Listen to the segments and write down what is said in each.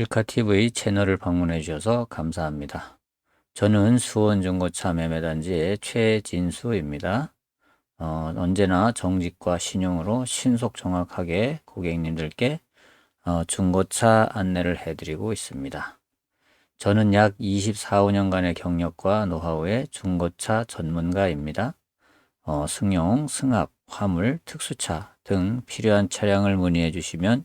실카TV 채널을 방문해 주셔서 감사합니다. 저는 수원중고차 매매단지의 최진수입니다. 어, 언제나 정직과 신용으로 신속 정확하게 고객님들께 어, 중고차 안내를 해드리고 있습니다. 저는 약 24, 5년간의 경력과 노하우의 중고차 전문가입니다. 어, 승용, 승합, 화물, 특수차 등 필요한 차량을 문의해 주시면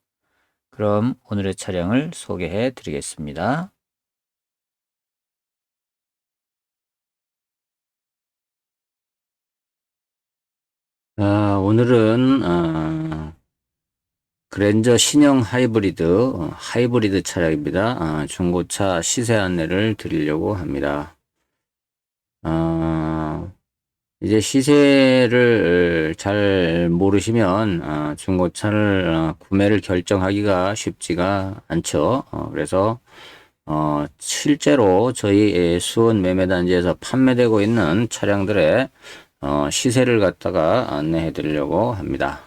그럼 오늘의 차량을 소개해 드리겠습니다. 아, 오늘은 아, 그랜저 신형 하이브리드 어, 하이브리드 차량입니다. 아, 중고차 시세 안내를 드리려고 합니다. 아, 이제 시세를 잘 모르시면 아, 중고차를 어, 구매를 결정하기가 쉽지가 않죠. 어, 그래서 어, 실제로 저희 수원 매매단지에서 판매되고 있는 차량들의 어, 시세를 갖다가 안내해 드리려고 합니다.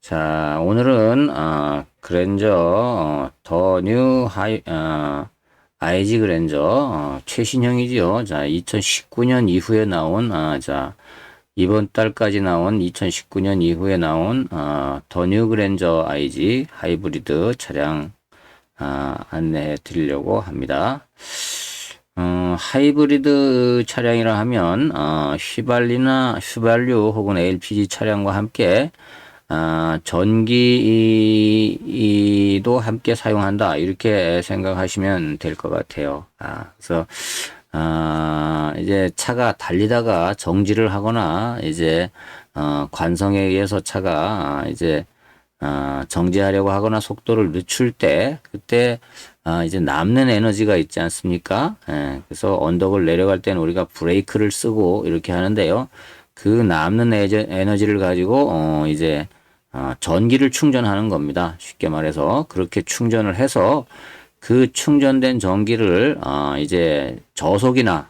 자, 오늘은 어, 그랜저 더뉴 하이 어, IG 그랜저 어, 최신형이지요. 자, 2019년 이후에 나온 아, 자 이번 달까지 나온 2019년 이후에 나온 어, 더뉴 그랜저 IG 하이브리드 차량 아, 안내해 드리려고 합니다. 어, 하이브리드 차량이라 하면 어, 휘발리나 휘발유 혹은 LPG 차량과 함께 아, 전기도 함께 사용한다 이렇게 생각하시면 될 것 같아요. 아, 그래서 아, 이제 차가 달리다가 정지를 하거나 이제 어, 관성에 의해서 차가 이제 아, 정지하려고 하거나 속도를 늦출 때 그때 아, 이제 남는 에너지가 있지 않습니까? 예, 그래서 언덕을 내려갈 때는 우리가 브레이크를 쓰고 이렇게 하는데요. 그 남는 에너지를 가지고 어, 이제 어, 전기를 충전하는 겁니다. 쉽게 말해서 그렇게 충전을 해서 그 충전된 전기를 어, 이제 저속이나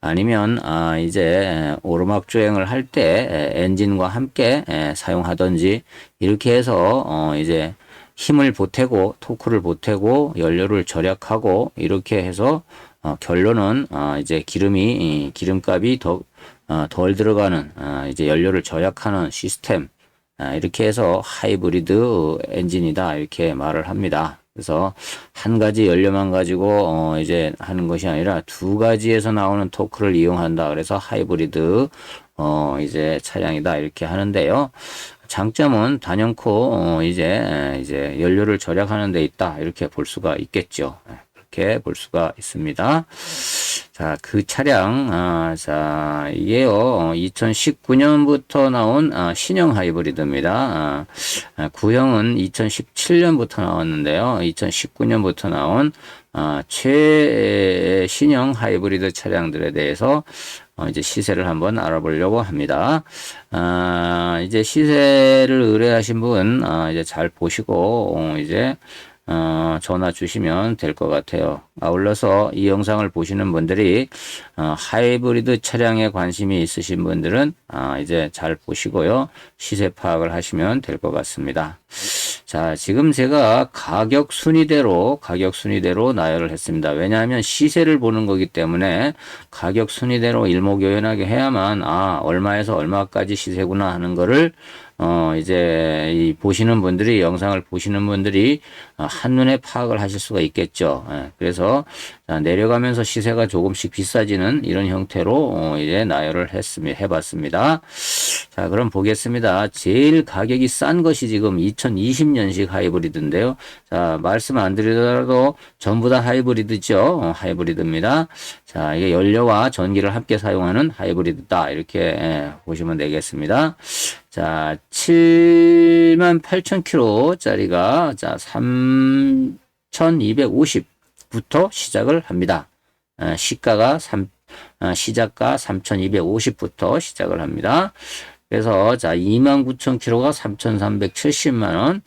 아니면 아 이제 오르막 주행을 할 때 엔진과 함께 사용하든지 이렇게 해서 어 이제 힘을 보태고 토크를 보태고 연료를 절약하고 이렇게 해서 어 결론은 어 이제 기름이 기름값이 더덜 어 들어가는 어 이제 연료를 절약하는 시스템 아, 이렇게 해서 하이브리드 엔진이다 이렇게 말을 합니다. 그래서 한 가지 연료만 가지고 어 이제 하는 것이 아니라 두 가지에서 나오는 토크를 이용한다. 그래서 하이브리드 어 이제 차량이다 이렇게 하는데요. 장점은 단연코 어 이제 이제 연료를 절약하는 데 있다 이렇게 볼 수가 있겠죠. 그렇게 볼 수가 있습니다. 자, 그 차량, 아, 자, 이게요, 2019년부터 나온 아, 신형 하이브리드입니다. 아, 아, 구형은 2017년부터 나왔는데요. 2019년부터 나온 아, 최신형 하이브리드 차량들에 대해서 어, 이제 시세를 한번 알아보려고 합니다. 아, 이제 시세를 의뢰하신 분, 아, 이제 잘 보시고, 어, 이제, 어, 전화 주시면 될 것 같아요. 아울러서 이 영상을 보시는 분들이 어, 하이브리드 차량에 관심이 있으신 분들은 아, 이제 잘 보시고요. 시세 파악을 하시면 될 것 같습니다. 자, 지금 제가 가격 순위대로, 가격 순위대로 나열을 했습니다. 왜냐하면 시세를 보는 거기 때문에 가격 순위대로 일목요연하게 해야만, 아, 얼마에서 얼마까지 시세구나 하는 거를 어, 이제, 이 보시는 분들이, 영상을 보시는 분들이 어, 한눈에 파악을 하실 수가 있겠죠. 예, 그래서 자, 내려가면서 시세가 조금씩 비싸지는 이런 형태로 어, 이제 나열을 했습니다. 해봤습니다. 자, 그럼 보겠습니다. 제일 가격이 싼 것이 지금 2020년식 하이브리드인데요. 자, 말씀 안 드리더라도 전부 다 하이브리드죠. 어, 하이브리드입니다. 자, 이게 연료와 전기를 함께 사용하는 하이브리드다. 이렇게 예, 보시면 되겠습니다. 자, 78,000km짜리가 자, 3,250 3,250 부터 시작을 합니다. 어, 시가가 3, 어, 시작가 3,250부터 시작을 합니다. 그래서 자 29,000kg가 3,370만 원.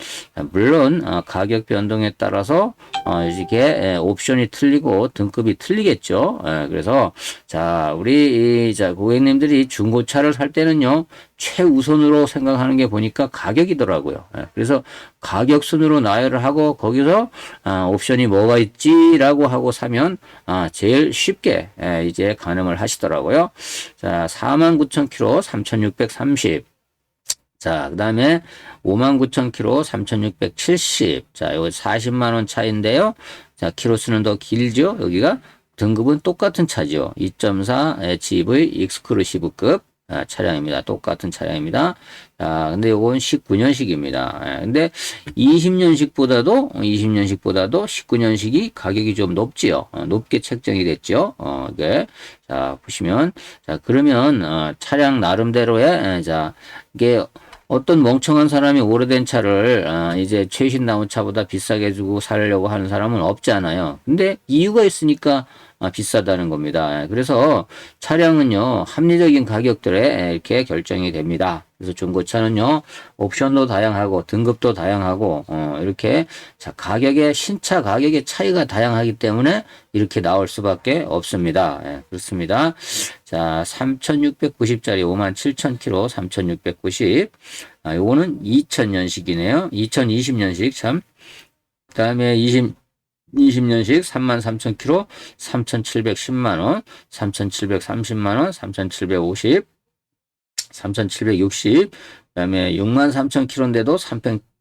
물론 어, 가격 변동에 따라서 어, 이게 에, 옵션이 틀리고 등급이 틀리겠죠. 에, 그래서 자 우리 이, 자 고객님들이 중고차를 살 때는요 최우선으로 생각하는 게 보니까 가격이더라고요. 예, 그래서 가격 순으로 나열을 하고 거기서 아, 옵션이 뭐가 있지라고 하고 사면 아, 제일 쉽게 예, 이제 가늠을 하시더라고요. 자, 49,000km 3,630. 자, 그 다음에 59,000km 3,670. 자, 이거 40만원 차인데요. 자, 키로수는 더 길죠. 여기가 등급은 똑같은 차죠. 2.4 HEV 익스크루시브급. 아, 차량입니다. 똑같은 차량입니다. 자, 근데 요건 19년식입니다. 예, 근데 20년식보다도, 20년식보다도 19년식이 가격이 좀 높지요. 어, 높게 책정이 됐죠. 어, 이게. 자, 보시면. 자, 그러면, 어, 차량 나름대로의, 예, 자, 이게 어떤 멍청한 사람이 오래된 차를 아, 이제 최신 나온 차보다 비싸게 주고 살려고 하는 사람은 없잖아요. 근데 이유가 있으니까 아, 비싸다는 겁니다. 예, 그래서 차량은요 합리적인 가격들에 이렇게 결정이 됩니다. 그래서 중고차는요 옵션도 다양하고 등급도 다양하고 어, 이렇게 자 가격의 신차 가격의 차이가 다양하기 때문에 이렇게 나올 수밖에 없습니다. 예, 그렇습니다. 자 3,690짜리 57,000km 3,690 아, 요거는 2000년식이네요. 2020년식 참. 그 다음에 20 20년식 33,000km 3,710만원, 3,730만원, 3,750, 3,760, 그 다음에 63,000km인데도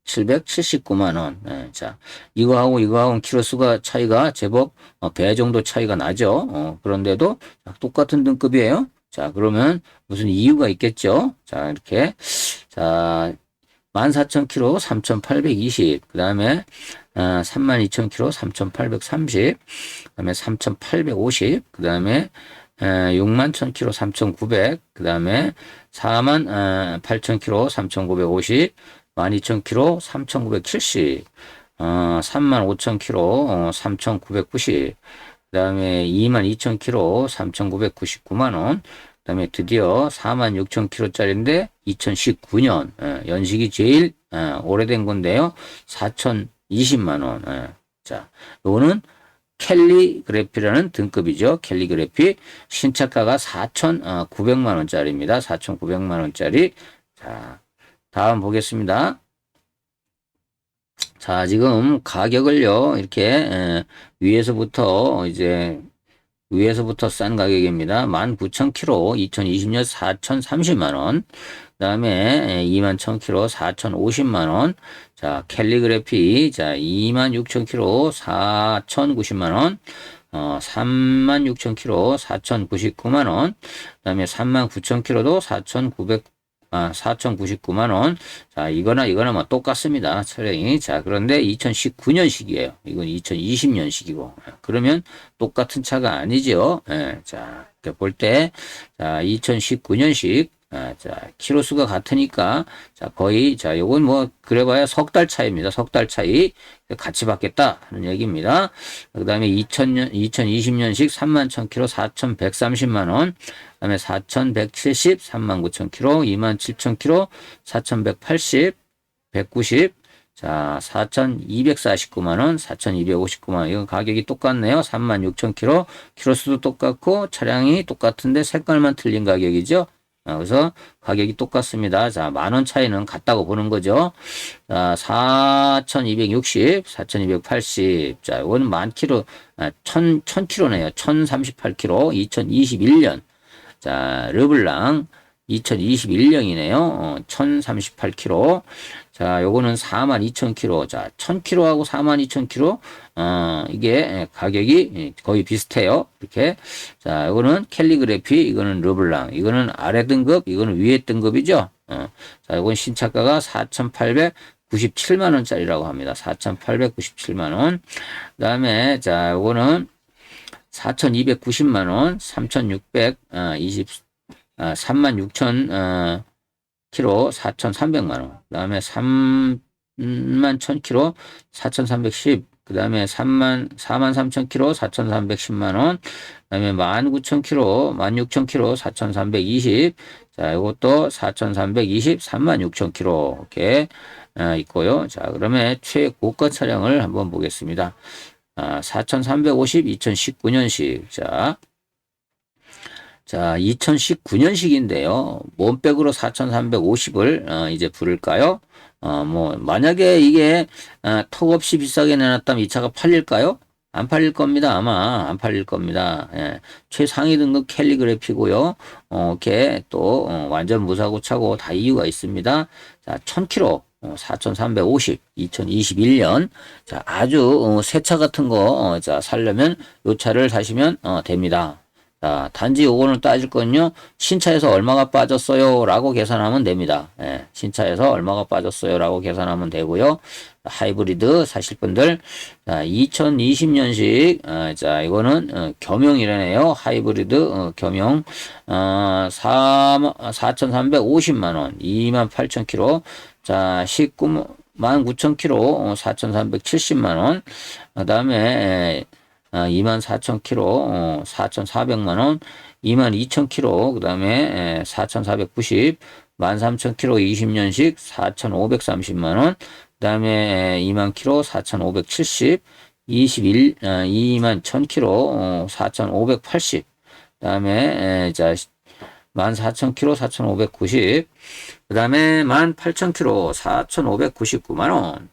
3,779만원. 네, 자, 이거하고 이거하고 키로수가 차이가 제법 어, 배 정도 차이가 나죠. 어, 그런데도 똑같은 등급이에요. 자, 그러면 무슨 이유가 있겠죠? 자, 이렇게. 자, 14,000km 3,820. 그 다음에 어, 32,000km 3,830. 그 다음에 3,850. 그 다음에 61,000km 3,900. 그 다음에 48,000km 3,950. 12,000km 3,970. 어, 35,000km 어, 3,990. 그 다음에 22,000km 3,999만원. 그 다음에 드디어 46,000km짜리인데 2019년 예, 연식이 제일 예, 오래된 건데요. 4,020만 원. 예. 자, 요거는 캘리그래피라는 등급이죠. 캘리그래피 신차가가 4,900만 원짜리입니다. 4,900만 원짜리. 자, 다음 보겠습니다. 자, 지금 가격을요, 이렇게, 에, 위에서부터 이제 위에서부터 싼 가격입니다. 19,000km 2020년 4,030만원. 그 다음에 21,000km 4,050만원. 자, 캘리그래피. 자, 26,000km 4,090만원. 어, 36,000km 4,099만원. 그 다음에 39,000km도 4,900 아, 4,099만원. 자, 이거나 이거나 뭐 똑같습니다. 차량이. 자, 그런데 2019년식이에요. 이건 2020년식이고. 그러면 똑같은 차가 아니죠. 예, 자, 볼 때, 자, 2019년식. 아, 자, 키로수가 같으니까, 자, 거의, 자, 요건 뭐, 그래봐야 석 달 차이입니다. 석 달 차이. 같이 받겠다. 하는 얘기입니다. 그 다음에 2000년, 2020년식 3만 1000km 4,130만원. 그 다음에 4,170, 39,000km, 27,000km, 4,180, 190, 자, 4,249만원, 4,259만원. 이건 가격이 똑같네요. 36,000km. 키로수도 똑같고, 차량이 똑같은데 색깔만 틀린 가격이죠. 아, 그래서 가격이 똑같습니다. 자, 만 원 차이는 같다고 보는 거죠. 자, 4,260, 4,280. 자, 이거는 만 킬로, 아, 1,000, 1,000킬로네요. 1,038 킬로, 2021년. 자, 르블랑 2021년이네요. 어, 1038km. 자, 요거는 42,000km. 자, 1000km하고 42,000km. 어, 이게 가격이 거의 비슷해요. 이렇게. 자, 요거는 캘리그래피, 이거는 르블랑. 이거는 아래 등급, 이거는 위에 등급이죠. 어, 자, 요건 신차가가 4,800 97만 원짜리라고 합니다. 4,897만 원. 그다음에 자, 요거는 4,290만 원, 3,620 아, 3만 6천 어, 킬로 4,300만 원. 그다음에 3만 1,000 킬로 4,310 그 다음에 3만, 4만 3천 킬로 4,310만 원. 그 다음에 19,000킬로, 16,000킬로 4,320. 자, 이것도 4,320, 36,000킬로. 이렇게 아, 있고요. 자, 그러면 최고가 차량을 한번 보겠습니다. 아, 4,350, 2019년식. 자, 자, 2019년식인데요. 몸백으로 4,350을 어, 이제 부를까요? 어, 뭐 만약에 이게 어, 턱 없이 비싸게 내놨다면 이 차가 팔릴까요? 안 팔릴 겁니다. 아마 안 팔릴 겁니다. 예. 최상위 등급 캘리그래피고요. 어, 이렇게 또 어, 완전 무사고 차고 다 이유가 있습니다. 자, 1000km. 어, 4,350, 2021년. 자, 아주, 어, 새차 같은 거, 어, 자, 살려면 요 차를 사시면, 어, 됩니다. 자, 단지 요거는 따질 건요, 신차에서 얼마가 빠졌어요? 라고 계산하면 됩니다. 예, 신차에서 얼마가 빠졌어요? 라고 계산하면 되고요. 하이브리드 사실 분들, 자, 2020년식, 어, 자, 이거는, 어, 겸용이라네요. 하이브리드, 어, 겸용, 어, 4, 4,350만원, 28,000km, 자, 19만 9,000km, 4,370만원, 그 다음에, 24,000km, 어, 4,400만원, 22,000km, 그 다음에 4,490, 13,000km 20년식 4,530만원, 그 다음에 2만 km 4,570, 21, 2만 1,000km 4,580, 그 다음에 자 14,000km 4,590, 그 다음에 18,000km 4,599만원,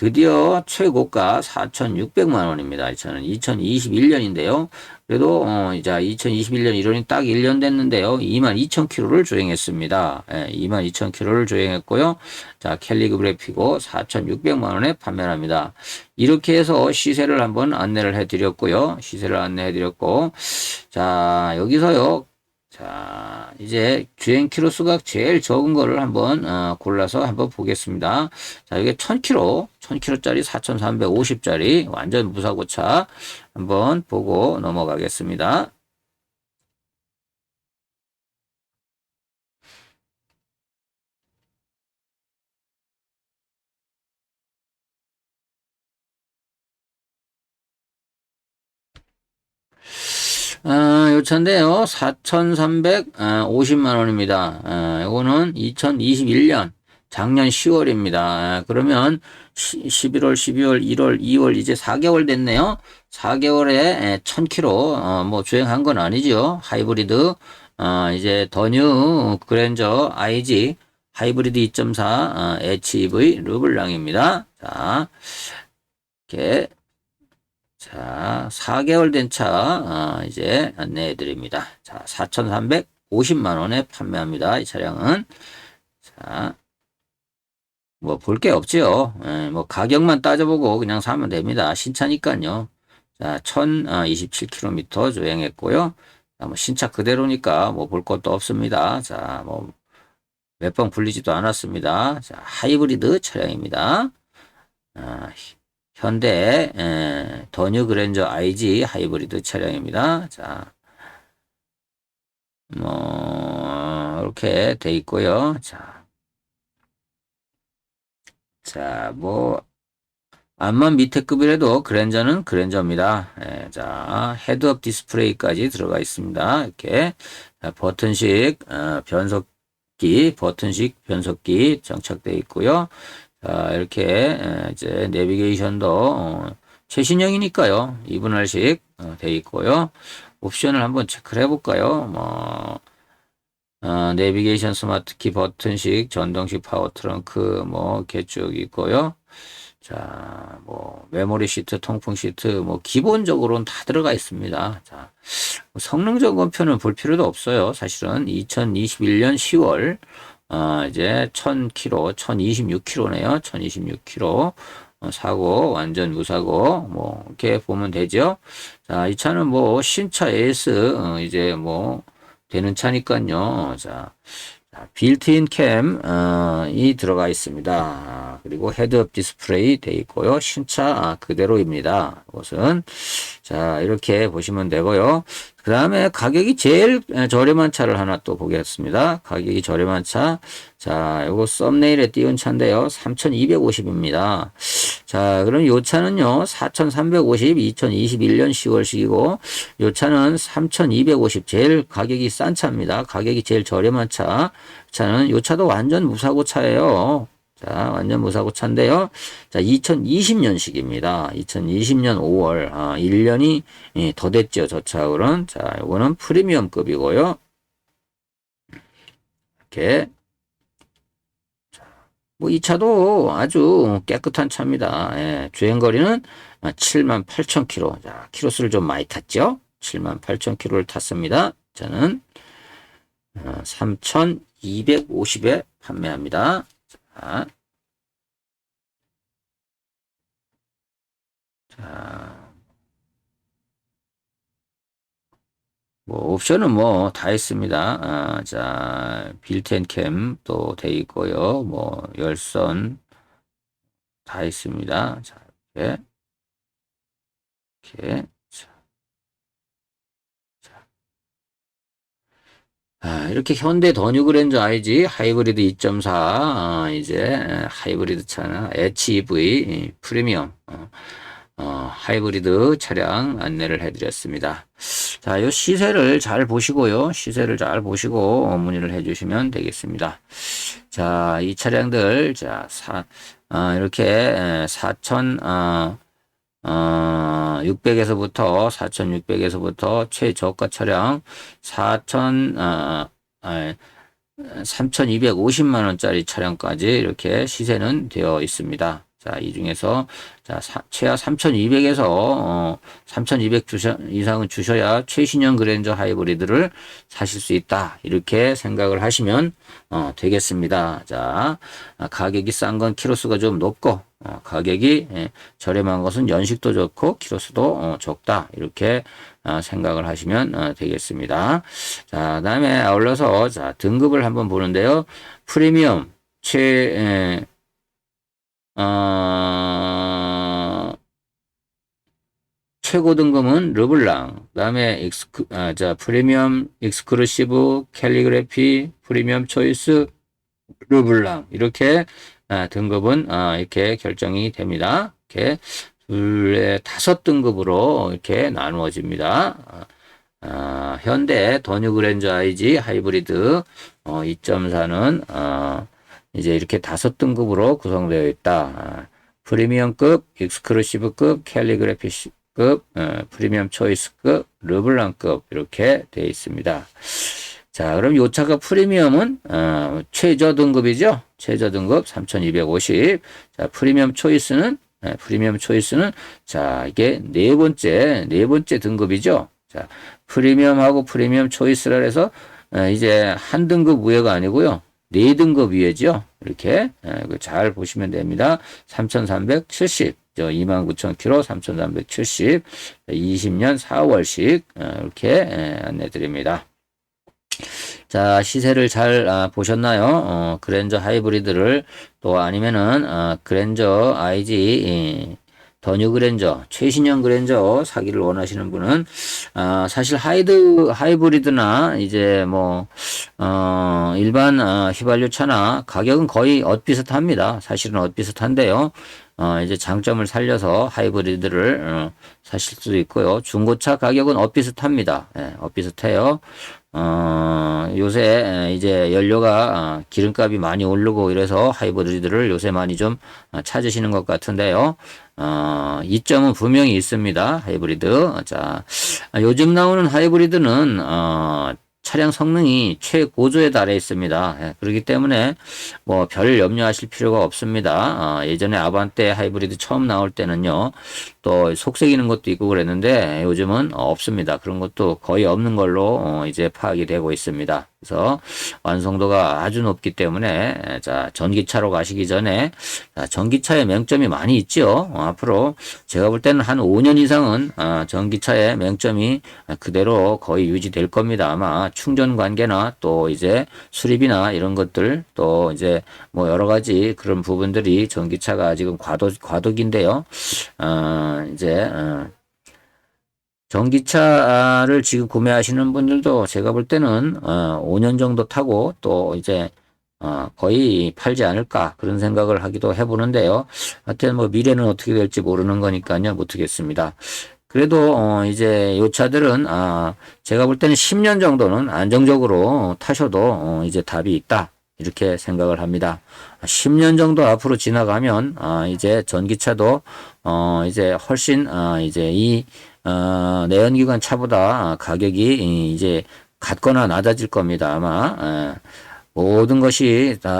드디어 최고가 4,600만 원입니다. 이 차는 2021년인데요. 그래도 어, 이제 2021년 1월이 딱 1년 됐는데요. 22,000km를 주행했습니다. 예, 22,000km를 주행했고요. 자, 캘리그 브레피고 4,600만 원에 판매합니다. 이렇게 해서 시세를 한번 안내를 해드렸고요. 시세를 안내해드렸고, 자, 여기서요. 자, 이제 주행 키로 수가 제일 적은 거를 한번 어, 골라서 한번 보겠습니다. 자, 이게 1000km, 1000km짜리 4350짜리 완전 무사고차 한번 보고 넘어가겠습니다. 아, 요 차인데요. 4,350만 원입니다. 아, 요거는 2021년 작년 10월입니다. 아, 그러면 11월, 12월, 1월, 2월 이제 4개월 됐네요. 4개월에 1000km 어, 뭐 주행한 건 아니죠. 하이브리드 어, 이제 더뉴 그랜저 IG 하이브리드 2.4 어, HEV 르블랑입니다. 자, 이렇게 자, 4개월 된 차, 어, 이제 안내해 드립니다. 자, 4,350만 원에 판매합니다. 이 차량은. 자, 뭐, 볼 게 없죠. 예, 뭐, 가격만 따져보고 그냥 사면 됩니다. 신차니까요. 자, 1,027km 주행했고요. 자, 뭐, 신차 그대로니까 뭐, 볼 것도 없습니다. 자, 뭐, 몇 번 불리지도 않았습니다. 자, 하이브리드 차량입니다. 아, 현대 에, 더뉴 그랜저 IG 하이브리드 차량입니다. 자, 뭐 이렇게 돼 있고요. 자, 자, 뭐 암만 밑에 급이라도 그랜저는 그랜저입니다. 에, 자, 헤드업 디스플레이까지 들어가 있습니다. 이렇게 자, 버튼식 어, 변속기, 버튼식 변속기 장착되어 있고요. 자, 이렇게 이제 내비게이션도 어, 최신형이니까요. 2분할식 어, 돼 있고요. 옵션을 한번 체크를 해볼까요? 뭐 어, 내비게이션 스마트키 버튼식 전동식 파워 트렁크 뭐 이렇게 쭉 있고요. 자, 뭐 메모리 시트, 통풍 시트 뭐 기본적으로는 다 들어가 있습니다. 자, 뭐 성능 점검표는 볼 필요도 없어요. 사실은 2021년 10월 어, 이제 1000km, 1026km네요. 1026km. 어, 사고, 완전 무사고, 뭐, 이렇게 보면 되죠. 자, 이 차는 뭐, 신차 AS, 어, 이제 뭐, 되는 차니까요. 자, 자 빌트인 캠, 어, 이 들어가 있습니다. 그리고 헤드업 디스플레이 돼 있고요. 신차 아, 그대로입니다. 이것은. 자, 이렇게 보시면 되고요. 그 다음에 가격이 제일 저렴한 차를 하나 또 보겠습니다. 가격이 저렴한 차. 자, 요거 썸네일에 띄운 차인데요. 3,250입니다. 자, 그럼 요 차는요, 4,350, 2021년 10월식이고, 요 차는 3,250, 제일 가격이 싼 차입니다. 가격이 제일 저렴한 차. 차는, 요 차도 완전 무사고 차예요. 자, 완전 무사고 차인데요. 자, 2020년식입니다. 2020년 5월. 아, 1년이 예, 더 됐죠. 저 차하고는. 자, 요거는 프리미엄급이고요. 이렇게. 뭐, 이 차도 아주 깨끗한 차입니다. 예, 주행거리는 7만 8천 킬로. 자, 키로수를 좀 많이 탔죠? 7만 8천 킬로를 탔습니다. 저는 3,250에 판매합니다. 자, 자, 뭐 옵션은 뭐 다 있습니다. 아, 자, 빌텐캠 또돼 있고요. 뭐 열선 다 있습니다. 자, 이렇게 이렇게 아, 이렇게 현대 더뉴 그랜저 IG 하이브리드 2.4 어, 이제 하이브리드 차나 HEV 프리미엄 어, 어, 하이브리드 차량 안내를 해드렸습니다. 자, 이 시세를 잘 보시고요. 시세를 잘 보시고 문의를 해주시면 되겠습니다. 자, 이 차량들 자, 사, 어, 이렇게 4천 어, 어, 600에서부터 4,600에서부터 최저가 차량 4,000 어, 아, 3,250만 원짜리 차량까지 이렇게 시세는 되어 있습니다. 자, 이 중에서 자, 사, 최하 3,200에서 어, 3,200 주셔, 이상은 주셔야 최신형 그랜저 하이브리드를 사실 수 있다. 이렇게 생각을 하시면 어, 되겠습니다. 자, 아, 가격이 싼 건 키로수가 좀 높고 어, 가격이 예, 저렴한 것은 연식도 좋고 키로수도 어, 적다 이렇게 어, 생각을 하시면 어, 되겠습니다. 자, 그다음에 아울러서 자 등급을 한번 보는데요. 프리미엄 최 에, 어, 최고 등급은 르블랑, 그다음에 익스크, 아, 자 프리미엄 익스크루시브 캘리그래피 프리미엄 초이스 르블랑 이렇게 아, 등급은 아, 이렇게 결정이 됩니다. 이렇게 둘에 다섯 등급으로 이렇게 나누어집니다. 아, 아 현대 더뉴 그랜저 IG 하이브리드 어, 2.4는 어, 이제 이렇게 다섯 등급으로 구성되어 있다. 아, 프리미엄급, 익스크루시브급, 캘리그래피급, 어, 프리미엄 초이스급, 르블랑급 이렇게 되어 있습니다. 자, 그럼 요 차가 프리미엄은 어, 최저 등급이죠. 최저 등급 3,250. 자, 프리미엄 초이스는 네, 프리미엄 초이스는 자, 이게 네 번째 네 번째 등급이죠. 자, 프리미엄하고 프리미엄 초이스라 해서 어, 이제 한 등급 위에가 아니고요. 네 등급 위에죠. 이렇게 예, 잘 보시면 됩니다. 3,370. 29,000km 3,370 20년 4월식 이렇게 예, 안내 드립니다. 자, 시세를 잘 아, 보셨나요? 어, 그랜저 하이브리드를 또 아니면은 아, 그랜저 IG 더 뉴 그랜저, 최신형 그랜저 사기를 원하시는 분은, 아, 사실 하이드, 하이브리드나, 이제 뭐, 어, 일반, 어, 휘발유 차나 가격은 거의 엇비슷합니다. 사실은 엇비슷한데요. 어, 이제 장점을 살려서 하이브리드를, 어, 사실 수도 있고요. 중고차 가격은 엇비슷합니다. 예, 엇비슷해요. 어, 요새 이제 연료가 어, 기름값이 많이 오르고 이래서 하이브리드를 요새 많이 좀 어, 찾으시는 것 같은데요. 어, 이점은 분명히 있습니다. 하이브리드. 자, 요즘 나오는 하이브리드는 어, 차량 성능이 최고조에 달해 있습니다. 예, 그렇기 때문에 뭐 별 염려하실 필요가 없습니다. 어, 예전에 아반떼 하이브리드 처음 나올 때는요, 또 속색이는 것도 있고 그랬는데 요즘은 없습니다. 그런 것도 거의 없는 걸로 어, 이제 파악이 되고 있습니다. 그래서 완성도가 아주 높기 때문에 자 전기차로 가시기 전에 자, 전기차의 맹점이 많이 있죠. 어, 앞으로 제가 볼 때는 한 5년 이상은 어, 전기차의 맹점이 그대로 거의 유지될 겁니다. 아마 충전 관계나 또 이제 수리비나 이런 것들 또 이제 뭐 여러 가지 그런 부분들이 전기차가 지금 과도 과도기인데요. 어, 이제 어, 전기차를 지금 구매하시는 분들도 제가 볼 때는 어, 5년 정도 타고 또 이제 어, 거의 팔지 않을까 그런 생각을 하기도 해보는데요. 하여튼 뭐 미래는 어떻게 될지 모르는 거니까요. 못하겠습니다. 그래도 어, 이제 요 차들은 아, 제가 볼 때는 10년 정도는 안정적으로 타셔도 어, 이제 답이 있다. 이렇게 생각을 합니다. 10년 정도 앞으로 지나가면 아, 이제 전기차도 어, 이제 훨씬 아, 이제 이 어, 내연기관 차보다 가격이 이- 이제 같거나 낮아질 겁니다. 아마 에, 모든 것이 다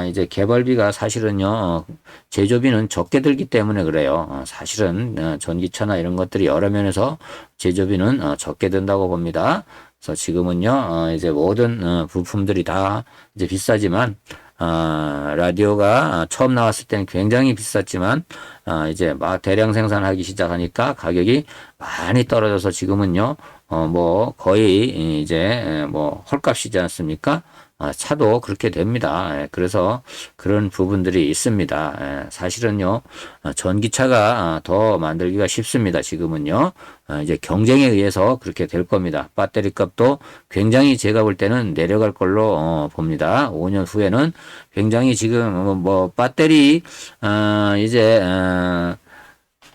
아, 이제 개발비가 사실은요 어, 제조비는 적게 들기 때문에 그래요. 어, 사실은 어, 전기차나 이런 것들이 여러 면에서 제조비는 어, 적게 든다고 봅니다. 그래서 지금은요 어, 이제 모든 어, 부품들이 다 이제 비싸지만 아, 라디오가 처음 나왔을 때는 굉장히 비쌌지만 아, 이제 막 대량 생산하기 시작하니까 가격이 많이 떨어져서 지금은요 어, 뭐 거의 이제 뭐 헐값이지 않습니까? 아, 차도 그렇게 됩니다. 예, 그래서 그런 부분들이 있습니다. 예, 사실은요, 어, 전기차가 아, 더 만들기가 쉽습니다. 지금은요, 아, 이제 경쟁에 의해서 그렇게 될 겁니다. 배터리 값도 굉장히 제가 볼 때는 내려갈 걸로 어, 봅니다. 5년 후에는 굉장히 지금 뭐, 뭐 배터리 어, 이제 어,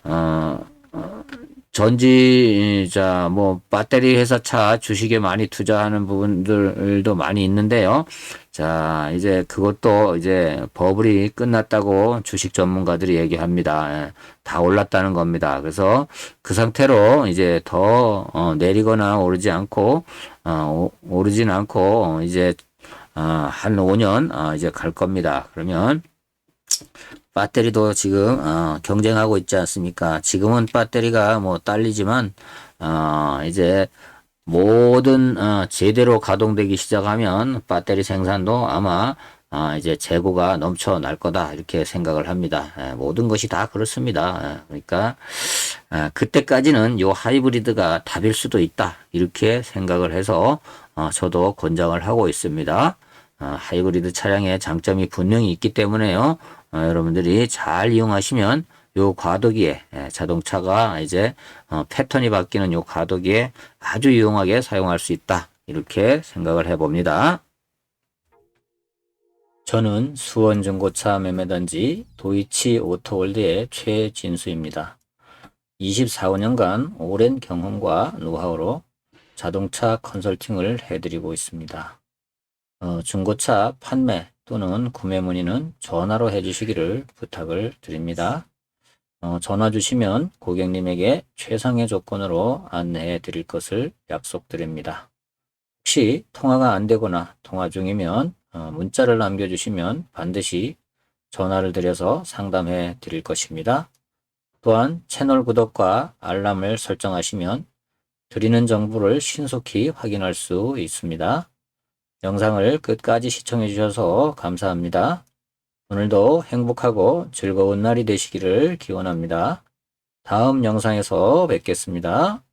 어, 전지자 뭐 배터리 회사 차 주식에 많이 투자하는 부분들도 많이 있는데요. 자, 이제 그것도 이제 버블이 끝났다고 주식 전문가들이 얘기합니다. 예, 다 올랐다는 겁니다. 그래서 그 상태로 이제 더 어, 내리거나 오르지 않고 어, 오- 오르진 않고 이제 어, 한 5년 어, 이제 갈 겁니다. 그러면 배터리도 지금 어, 경쟁하고 있지 않습니까? 지금은 배터리가 뭐 딸리지만 어, 이제 모든 어, 제대로 가동되기 시작하면 배터리 생산도 아마 아, 이제 재고가 넘쳐날 거다 이렇게 생각을 합니다. 예, 모든 것이 다 그렇습니다. 예, 그러니까 아, 그때까지는 요 하이브리드가 답일 수도 있다 이렇게 생각을 해서 어, 저도 권장을 하고 있습니다. 어, 하이브리드 차량의 장점이 분명히 있기 때문에요. 어, 여러분들이 잘 이용하시면 요 과도기에 예, 자동차가 이제 어, 패턴이 바뀌는 요 과도기에 아주 유용하게 사용할 수 있다 이렇게 생각을 해봅니다. 저는 수원 중고차 매매단지 도이치 오토월드의 최진수입니다. 24년간 오랜 경험과 노하우로 자동차 컨설팅을 해드리고 있습니다. 어, 중고차 판매 또는 구매 문의는 전화로 해주시기를 부탁을 드립니다. 어, 전화 주시면 고객님에게 최상의 조건으로 안내해 드릴 것을 약속드립니다. 혹시 통화가 안 되거나 통화 중이면 어, 문자를 남겨주시면 반드시 전화를 드려서 상담해 드릴 것입니다. 또한 채널 구독과 알람을 설정하시면 드리는 정보를 신속히 확인할 수 있습니다. 영상을 끝까지 시청해 주셔서 감사합니다. 오늘도 행복하고 즐거운 날이 되시기를 기원합니다. 다음 영상에서 뵙겠습니다.